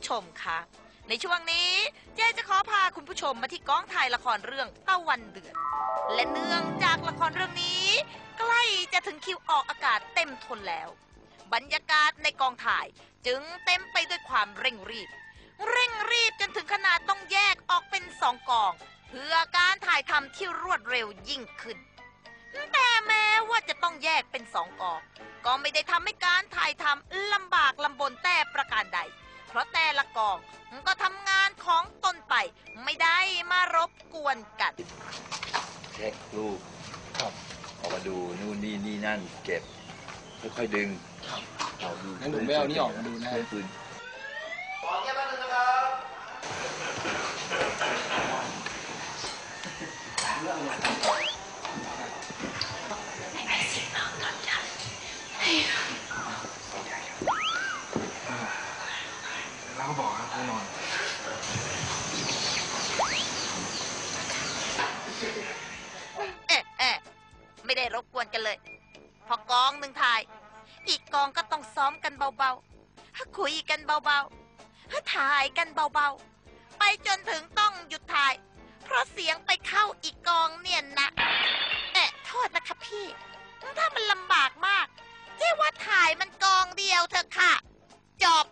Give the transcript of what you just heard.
ผู้ชมคะในช่วงนี้เจ๊จะขอพาคุณผู้ชมมาที่กองถ่ายละครเรื่องตะวันเดือด และเนื่องจากละครเรื่องนี้ ใกล้จะถึงคิวออกอากาศเต็มทนแล้ว บรรยากาศในกองถ่ายจึงเต็มไปด้วยความเร่งรีบ เร่งรีบจนถึงขนาดต้องแยกออกเป็นสองกอง เพื่อการถ่ายทำที่รวดเร็วยิ่งขึ้น แต่แม้ว่าจะต้องแยกเป็นสองกอง ก็ไม่ได้ทำให้การถ่ายทำลำบากลำบนแต่ประการใด เพราะแต่ละกองก็ทำงานของตนไปไม่ได้มารบกวนกัน เช็ครูปครับออกมาดูนู่นนี่นี่นั่นเก็บ ค่อยๆดึงครับเอาดูงั้นผมไม่เอานี่ออกมาดูนะเรื่องปืนแล้วก็บอกครั บให้นอนเอ๊ะเอ๊ะไม่ได้รบกวนกันเลย พอกองหนึ่งถ่าย อีกกองก็ต้องซ้อมกันเบาๆคุยกันเบาๆถ่ายกันเบาๆ ไปจนถึงต้องหยุดถ่าย เพราะเสียงไปเข้าอีกกองเนี่ยนะเอ๊ะโทษนะคะพี่ ถ้ามันลำบากมากเจ๊ว่าถ่ายมันกองเดียวเถอะค่ะ จบ